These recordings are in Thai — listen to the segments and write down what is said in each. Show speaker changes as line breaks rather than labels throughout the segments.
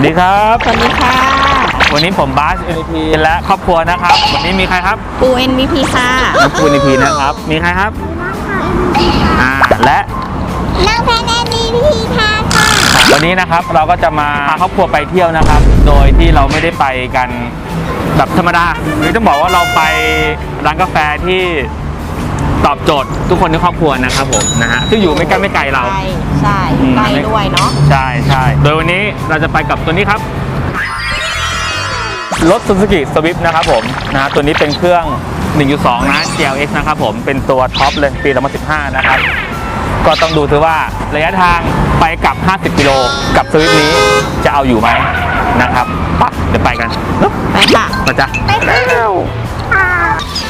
วัสดีครับ
สวัสดีค่ะ
วันนี้ผมบาส NP และครอบครัวนะครับ วันนี้มีใครครับ
ปู MVP ค่ะ
น้องปู NP นะครับ มีใครครับอ่าและ
น้องแพนแอนดีพีทาค่ะ
วันนี้นะครับเราก็จะมาพาครอบครัวไปเที่ยวนะครับ โดยที่เราไม่ได้ไปกันแบบธรรมดาหรือต้องบอกว่าเราไปร้านกาแฟที่ ตอบโจทย์ทุกคนในครอบครัวนะครับผมนะฮะซึ่งอยู่ไม่ใกล้ไม่ไกลเรา
ใช่ใช่
อืม
ใกล้ด้วยเนาะ
ใช่ใช่โดยวันนี้เราจะไปกับตัวนี้ครับ รถ Suzuki Swift นะครับผมนะฮะตัวนี้เป็นเครื่อง 1.2 นะ GLX นะครับผมเป็นตัวท็อปเลยปี 2015 นะครับ ก็ต้องดูถือว่าระยะทางไปกลับ 50 กิโลกับสวิฟนี้จะเอาอยู่ไหมนะครับปะเดี๋ยวไปกันปึ๊บ
ไปค่ะ
มาจ้ะ
ไปแล้วค่ะ
ตัว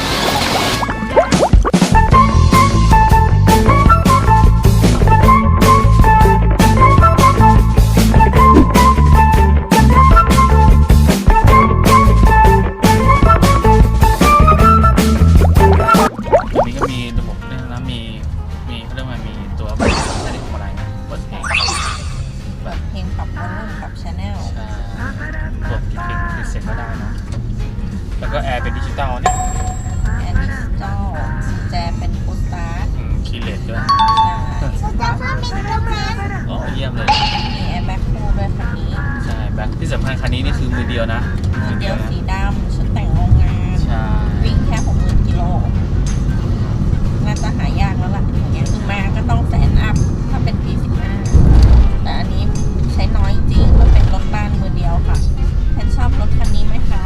สำคัญคันนี้นี่คือมือเดียวนะ
มือเดียว
นะ
สีดำชุดแต่งโรงงาน
ใช่
วิ่งแค่60,000กิโลน่าจะหายากแล้วล่ะอย่างเงี้ยคือมาก็ต้องแสนอัพถ้าเป็นปี15แต่อันนี้ใช้น้อยจริงมันเป็นรถบ้านมือเดียวค่ะแทนชอบรถคันนี้ไหมคะ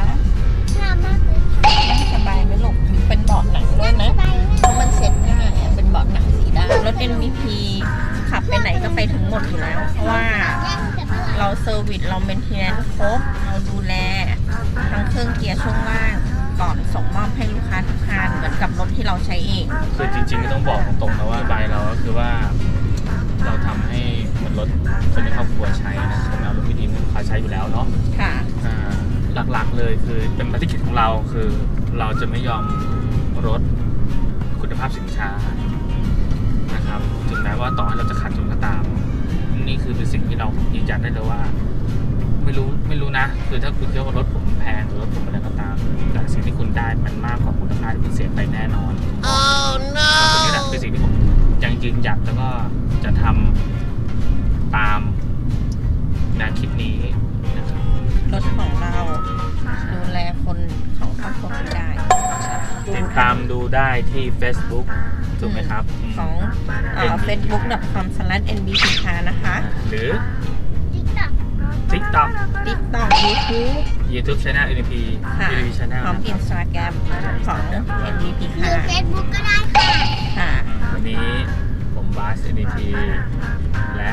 ชอบมากเลยค่ะ
นั่งสบายไหมลูกเป็นเบาะหนังด้วยนะ
สบาย
เพราะมันเซ็ตง่ายอะเป็นเบาะหนังสีดำรถ MVP ขับไปไหนก็ไปถึงหมดอยู่แล้วเพราะว่า
ยังจะมาหลับ
เราเซอร์วิสเราเมนเทนแนนครบ เราดูแล ทั้งเครื่องเกียร์ช่วงล่าง ก่อนส่งมอบให้ลูกค้าทุกคันเหมือนกับรถที่เราใช้เอง
คือจริงๆก็ต้องบอกตรงๆนะว่าใบเราก็คือว่า เราทำให้มันรถคนในครอบครัวใช้นะใช่ไหมรถวิธีลูกค้าใช้อยู่แล้วเนาะ
ค่ะ
อ่าหลักๆเลยคือเป็นภารกิจของเราคือเราจะไม่ยอมลดคุณภาพสินค้านะครับถึงแม้ว่าต่อให้เราจะขาด ยืนยันได้เลยว่า ไม่รู้ไม่รู้นะ คือถ้าคุณคิดว่ารถผมแพงหรือรถผมอะไรก็ตาม แต่สิ่งที่คุณได้มันมากกว่าคุณภาพที่คุณเสียไปแน่นอน
oh no
ตรงนี้แหละเป็นสิ่งที่ผมยังยืนหยัดแล้วก็จะทำตามแนวคิดนี้นะครับ
รถของเราดูแลคนของครอบครัวไม่ได้
ติดตามดูได้ที่ Facebook ถูกไหมครับม
ของเอ่อ facebook.com slash nbtk นะคะ
หรือ
ติ๊กต๊อก
TikTok
TikTok YouTube
YouTube Channel NP
ค่ะ
NP Channel
พร้อม
นะครับ
Instagram ของ nbtk
หรือเฟซบุ๊กก็ได้ค่ะ
ค่ะ
วันนี้ผมบาส NP และ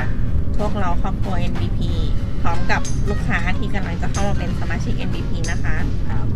พวกเราครอบครัว NBP พร้อมกับลูกค้าที่กำลังจะเข้ามาเป็นสมาชิก NBP นะคะ
ครับ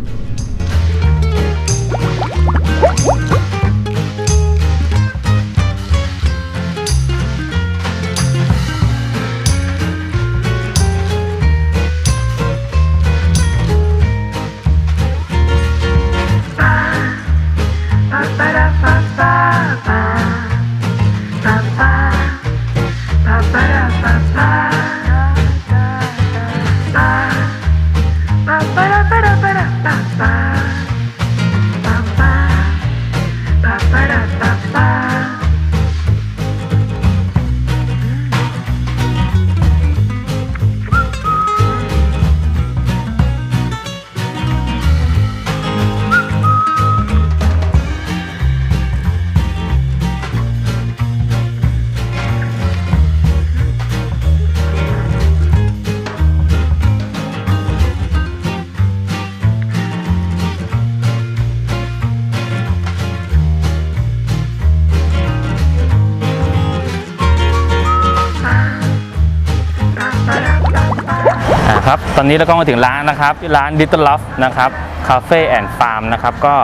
ครับตอนนี้เราก็มาถึงร้านนะครับที่ร้าน Little Love นะครับ Cafe and Farm นะครับก็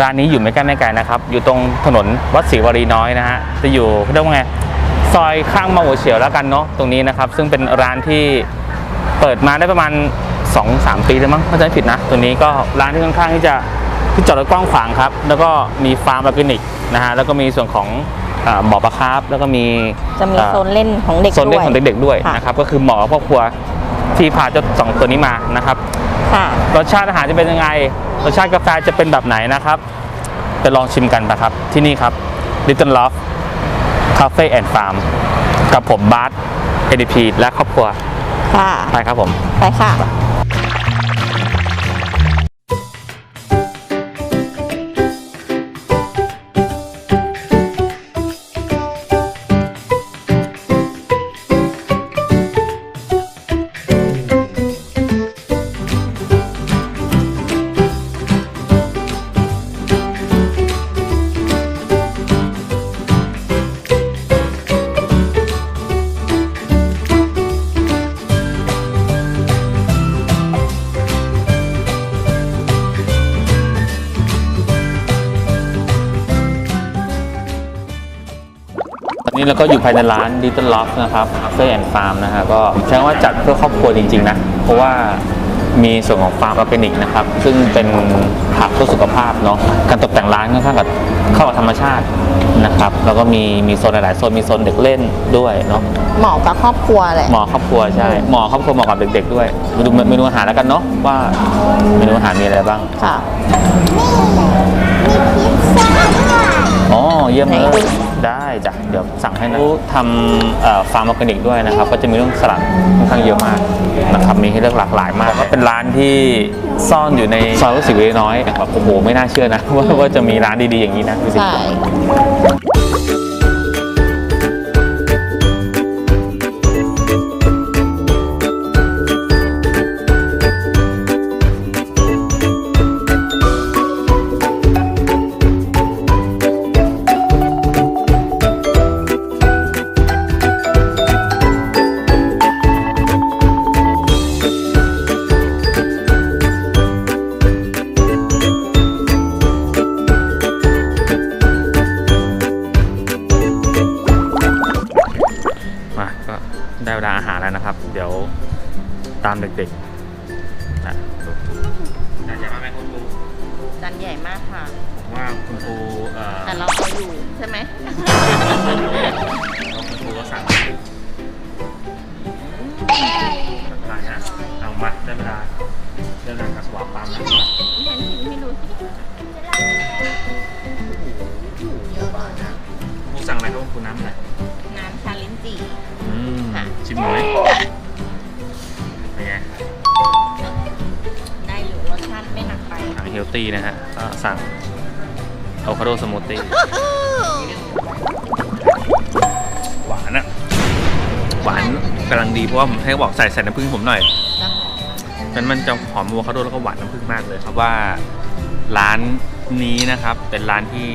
ร้านนี้อยู่ไม่ใกล้ไม่ไกลนะครับ อยู่ตรงถนนวัดศรีวรีน้อยนะฮะจะอยู่เขาเรียกว่าไงซอยข้างมาหัวเฉียวแล้วกันเนาะตรงนี้นะครับ ซึ่งเป็นร้านที่เปิดมาได้ประมาณ 2-3 ปีแล้วมั้งถ้าจำไม่ผิดนะ ตัวนี้ก็ร้านที่ค่อนข้างที่จะที่จอดรถกว้างขวางครับ แล้วก็มีฟาร์มออร์แกนิกนะฮะแล้วก็มีส่วนของอ่าบ่อปลาคาร์ฟแล้วก็มี
จะมี
อ่า
โซนเล่นของเด็ก
โซนเล่นของ
ด้วย
เด็กๆด้วย
ค่ะ
นะครับก็คือเหมาะกับครอบครัว ที่พาเจ้าสองตัวนี้มานะครับ
ค่ะ
รสชาติอาหารจะเป็นยังไง รสชาติกาแฟจะเป็นแบบไหนนะครับ ไปลองชิมกันนะครับ ที่นี่ครับ Little Love Cafe and Farm กับผมบาส ADP และครอบครัว
ค่ะ
ไปครับผม
ไปค่ะ
ก็อยู่ภายในร้าน Little Love นะครับ Cafe and Farm นะฮะก็ใช้คำว่าจัดเพื่อครอบครัวจริง ๆ นะ เพราะว่ามีส่วนของฟาร์มออร์แกนิกนะครับ ซึ่งเป็นผักเพื่อสุขภาพเนาะการตกแต่งร้านค่อนข้างกับเข้ากับธรรมชาตินะครับ แล้วก็มีมีโซนหลายๆโซนมีโซนเด็กเล่นด้วยเนาะ
เหมาะกับครอบครัวแหละ
หมอครอบครัวใช่หมอครอบครัวเหมาะกับเด็ก ๆ ด้วยมาดูเมนูอาหารแล้วกันเนาะว่าเมนูอาหารมีอะไรบ้าง
ค่ะ
มีพิซซ่าด้วย
อ๋อเยี่ยมเล
ไหนดู
ย ได้จ้ะเดี๋ยวสั่งให้นะทำฟาร์มออร์แกนิกด้วยนะครับ ก็จะมีเรื่องสลัดค่อนข้างเยอะมากนะครับมีให้เลือกหลากหลายมากก็เป็นร้านที่ซ่อนอยู่ในซอยรู้สึกเล็กน้อยแบบโอ้โหไม่น่าเชื่อนะว่าจะมีร้านดีๆอย่างนี้นะดูสิ
ใช่า
มเด็กๆนะดูจานใหญ่มากไหมคุณครู
จานใหญ่มากค่ะ
ผมว่าคุณครูเอ่อ
แต่เราเอาอยู่ใช่ไหม
แล้วคุณครูก็สั่งได้นะเอามาได้เวลาได้เวลาการสวาปามแล้วนะ
ให้ดูสิ
ครูสั่งอะไรครับคุณครูน้ำอะไร
น้ำชาลิ้นจี่
อืม
ค่ะ
ชิมหน่อย เฮลตี้นะฮะก็สั่งอะโวคาโดสมูทตี้หวานอะหวานกำลังดีเพราะว่าผมให้บอกใส่ใส่น้ำผึ้งผมหน่อย
จะหอม
มันมันจะหอมอะโวคาโดแล้วก็หวานน้ำผึ้งมากเลยครับว่าร้านนี้นะครับ เป็นร้านที่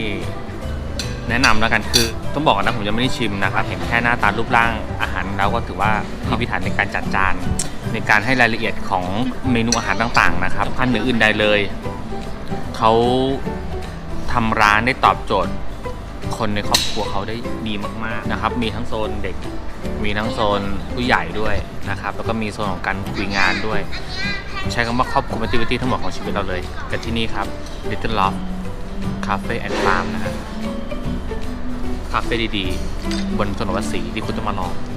แนะนำแล้วกันคือต้องบอกก่อนนะผมยังไม่ได้ชิมนะครับ เห็นแค่หน้าตารูปร่างอาหารแล้วก็ถือว่าพิพิถันในการจัดจานในการให้รายละเอียดของเมนูอาหารต่างๆนะครับพันเหนืออื่นใดเลย เขาทำร้านได้ตอบโจทย์ คนในครอบครัวเขาได้ดีมากๆนะครับ มีทั้งโซนเด็ก มีทั้งโซนผู้ใหญ่ด้วยนะครับ แล้วก็มีโซนของการคุยงานด้วย ใช้คำว่าครอบคลุม activity ทั้งหมดของชีวิตเราเลย กันที่นี่ครับ Little Love Cafe and Farm นะฮะคาเฟ่ดีๆ บนถนนวัดศรีที่คุณต้องมาลอง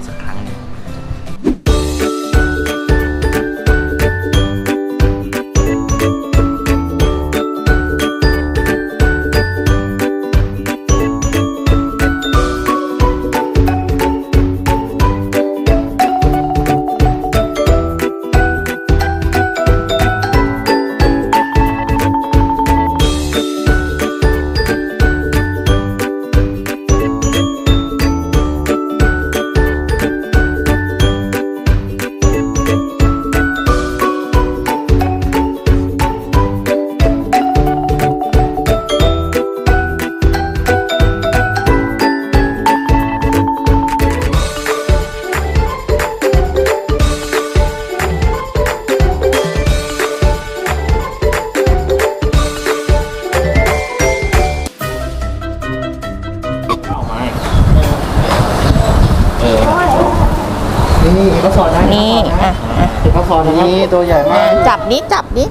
สักครั้งหนึ่ง
นนะ
นี่
ตัวใหญ่มาก
จับดิจับดิ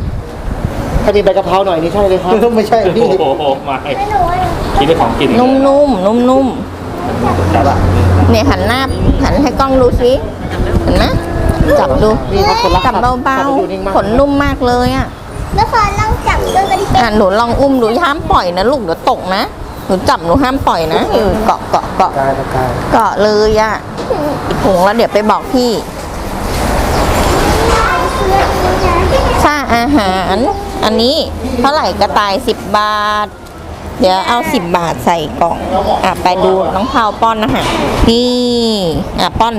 ถ้ามีใบกะเพราหน่อยนี่ใช่เลยครับ ไม่ใช่พี่
โอ้โหมาคิดเป็นของกิน
นุ่มๆนุ่ม
จับอะ
ๆเนี่ยหันหน้าหันให้กล้องดูสิเห็นไหมจับดู
นี่ครับคนละ
จับเบา
ขัอยู่นิ่งมาก
ๆขนนุ่มมากเลยอะ
แล้วพอลองจับดูกันเป็น
อะหนูลองอุ้มดูห้ามปล่อยนะลูกเดี๋ยวตกนะหนูจับหนูห้ามปล่อยนะเออเกาะเกาะเกาะ
กายตะกาย
เกาะเลยอะอีกถุงแล้วเดี๋ยวไปบอกพี่ ค่าอา หาร อันนี้เท่าไหร่กระต่ายสิบบาท เดี๋ยวเอาสิบบาทใส่กล่อง อะไปดูน้องพาวป้อนอาหารนี่ อะป้อน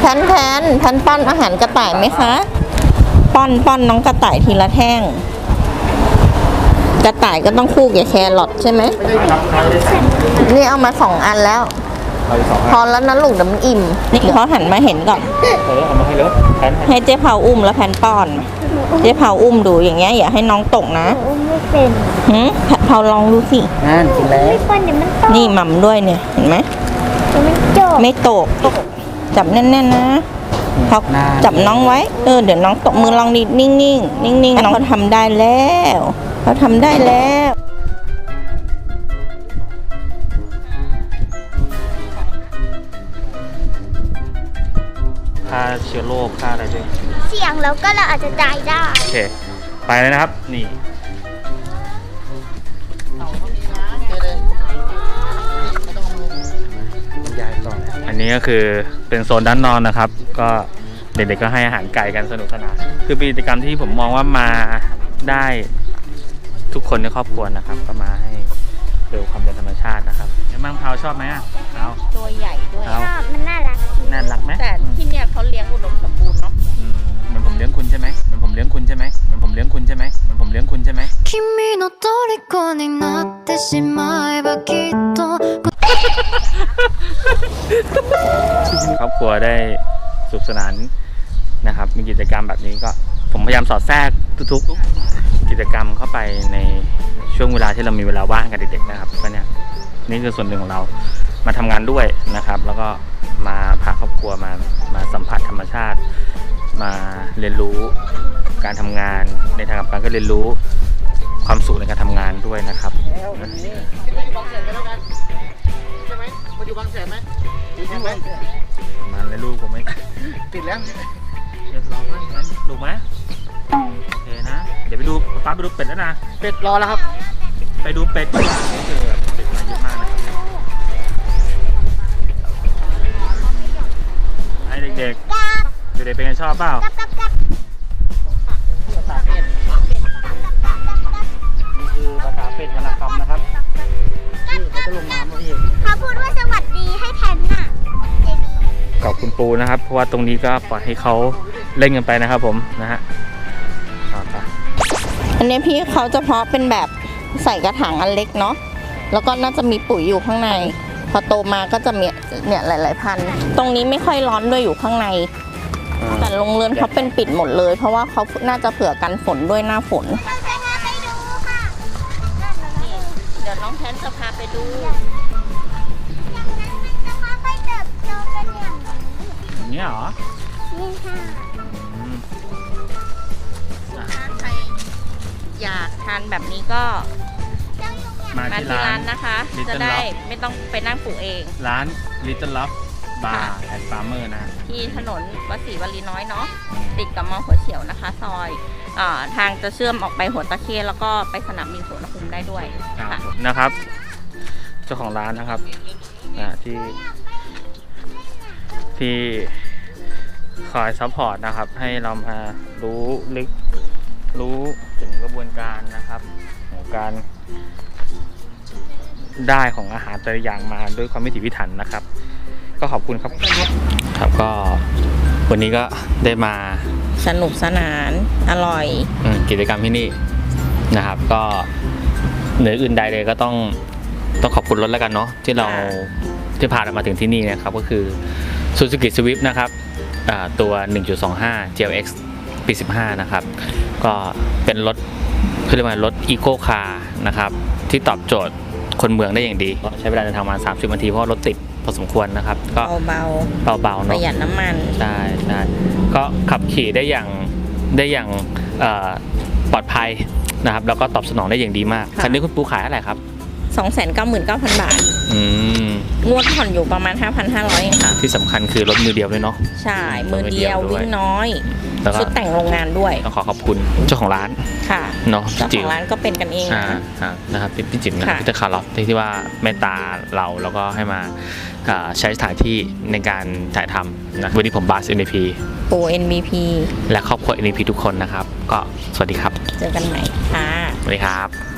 แทนแทนแทนป้อนอาหารกระต่ายไหมคะ ป้อนป้อนน้องกระต่ายทีละแท่ง กระต่ายก็ต้องคู่กับแครอทใช่ไหมนี่เอามาสองอันแล้ว
เอาอีกสอง
พอแล้วนะลูกเดี๋ยวมันอิ่มนี่เขาหันมาเห็นก่อน
เออเอามาให้เลยแทน
ให้เจ๊เผาอุ้มแล้วแพนป้อน เจ๊เผาอุ้มดูอย่างเงี้ยอย่าให้น้องตกนะ
อุ้มไม่เป็น
หืมเผาลองดูสิ
นั่นกินแล้ว
ไม่เป็นเดี๋ยวมันตก
นี่หม่ำด้วยเนี่ยเห็นไหม
เดี๋ยวมันจบ
ไม่ตก จับแน่นๆนะเขาจับน้องไว้ เออเดี๋ยวน้องตกมือลองดินิ่งๆนิ่งๆน้องเขาทำได้แล้วเขาทำได้แล้ว
ค่าเชื้อโรคค่าอะไรด้วย
เสียงแล้วก็เราอาจจะตายได้
โอเค ไปเลยนะครับ นี่อันนี้ก็คือเป็นโซนด้านนอนนะครับ ก็เด็กๆก็ให้อาหารไก่กันสนุกสนานคือเป็นกิจกรรมที่ผมมองว่ามาได้ทุกคนในครอบครัวนะครับ ก็มาให้ เร็วความเป็นธรรมชาตินะครับยังมังพาวชอบไหมอ่ะเอา
ตัวใหญ่ด้วย
เอา
ชอบมันน่ารัก
น่ารักไหม
แต่ที่เนี่ยเขาเลี้ยงอุดมสมบูรณ์เนาะ
อืมเหมือนผมเลี้ยงคุณใช่ไหมเหมือนผมเลี้ยงคุณใช่ไหมเหมือนผมเลี้ยงคุณใช่ไหมเหมือนผมเลี้ยงคุณใช่ไหม
君の虜になってしまえばきっと
ครอบครัวได้สุขสนานนะครับ มีกิจกรรมแบบนี้ก็ ผมพยายามสอดแทรกทุกๆ กิจกรรมเข้าไปในช่วงเวลาที่เรามีเวลาว่างกับเด็กๆนะครับก็เนี่ยนี่คือส่วนหนึ่งของเรามาทำงานด้วยนะครับ แล้วก็มาพาครอบครัวมามาสัมผัสธรรมชาติ มาเรียนรู้การทำงานในทางกลับกันก็เรียนรู้ความสุขในการทำงานด้วยนะครับ
บางแสนกันแล้วกันใช่ไหมมาอยู่บางแสนไหมอยู่ที่ไหม
มาเลยลูกผมไม่
ติดแล้ว
เรียบร้อยงั้น ดูไหมโอเคนะ เดี๋ยวไปดูป้าไปดูเป็ดแล้วนะ
เป็ดรอแล้วครับ
ไปดูเป็ดก่อนนี่คือเป็ดมาเยอะมากนะครับให้เด็กๆเด็กๆเป็นไงชอบเปล่านี่คือภาษาเป็ดวรรณกรรมนะครับ
นี่เขาจะลงน้ำแล้วพี่
เขาพูดว่าสวัสดีให้แทนน่ะ
กับคุณปูนะครับ เพราะว่าตรงนี้ก็ปล่อยให้เขา เล่นกันไปนะครับผมนะฮะเอาไป
อันนี้พี่เขาจะเพาะเป็นแบบใส่กระถางอันเล็กเนาะแล้วก็น่าจะมีปุ๋ยอยู่ข้างใน พอโตมาก็จะมีเนี่ยหลาย ๆ พันธุ์ตรงนี้ไม่ค่อยร้อนด้วยอยู่ข้างใน แต่โรงเรือนเขาเป็นปิดหมดเลย เพราะว่าเขาน่าจะเผื่อกันฝนด้วยหน้าฝน
เราจะพาไปดูค่ะ
เดี๋ยวน้องแทนจะพาไปดู
จะพาไปเติบโตกันอย่าง
อย่างนี้เหรอ
นี้ค่ะ
อยากทานแบบนี้ก็
มา
มา
ที่
ที่
ร้า
ร้านน นะคะ
Little
จะได้
Love
ไม่ต้องไปนั่งปลูกเอง
ร้าน Little Love Bar and Farmer นะ
ที่ถนนวัดศรีวลีน้อยเนาะติดกับมอหัวเฉียวนะคะ ซอยอาทางจะเชื่อมออกไปหัวตะเคแล้วก็ไปสนามบินสุวรรณภูมิได้ด้วย
ครับ
ค่ะ
ผมนะครับ เจ้าของร้านนะครับอ่าที่ที่คอยซัพพอร์ตนะครับ ให้เรามารู้ลึกรู้ถึงกระ บวนการนะครับของการ ได้ของอาหารแต่ละอย่างมาด้วยความพิถีพิถันนะครับ ก็ขอบคุณครับ ครับก็วันนี้ก็ได้มา
สนุกสนานอร่อย
อืมกิจกรรมที่นี่นะครับ ก็เหนืออื่นใดเลยก็ต้องต้องขอบคุณรถแล้วกันเนาะที่เรา
ค่ะ
ที่พาเรามาถึงที่นี่นะครับ ก็คือ Suzuki Swift นะครับอ่าตัว 1.25 GLX ปี 15 นะครับ ก็เป็นรถ เขาเรียกว่ารถอีโคคาร์นะครับ ที่ตอบโจทย์คนเมืองได้อย่างดีก็ใช้เวลาเดินทางมา 30นาทีเพราะว่ารถติดพอสมควรนะครับ ก็
เบา
เบาๆ
ๆป
เนาะ
ระหยัดน้ำมัน
ใช่ใช่ก็ขับขี่ได้อย่างได้อย่างเอ่อปลอดภัยนะครับ แล้วก็ตอบสนองได้อย่างดีมาก
ค่ะ
คันนี้คุณปูขายเท่าไหร่ครับ
299,000 บาท
อืม
งวดผ่อนอยู่ประมาณ 5,500เองค่ะ
ที่สำคัญคือรถมือเดียวด้วยเนาะ
ใช่ มือเดียว
มือเดียวด้วย
วิ่งน้อย
แล้วก็
ชุดแต่งโรงงานด้วย
ต้องขอขอบคุณเจ้าของร้าน
ค่ะ
เนาะ
เจ้า
จิ๋
ข
ว
องร้านก็เป็นกันเอง
อ่า
นะ
อ่านะครับพี่พี่จิ๋มนะ
ค่ะ
พี่ตะคาร์ลอฟที่ที่ว่าเมตตาเราแล้วก็ให้มาอ่าใช้สถานที่ในการถ่ายทำนะวันนี้ผมบาส NP
โปร NBP
และครอบครัว NP ทุกคนนะครับ ก็สวัสดีครับ
เจอกันใหม่ค่ะ
สวัสดีครับ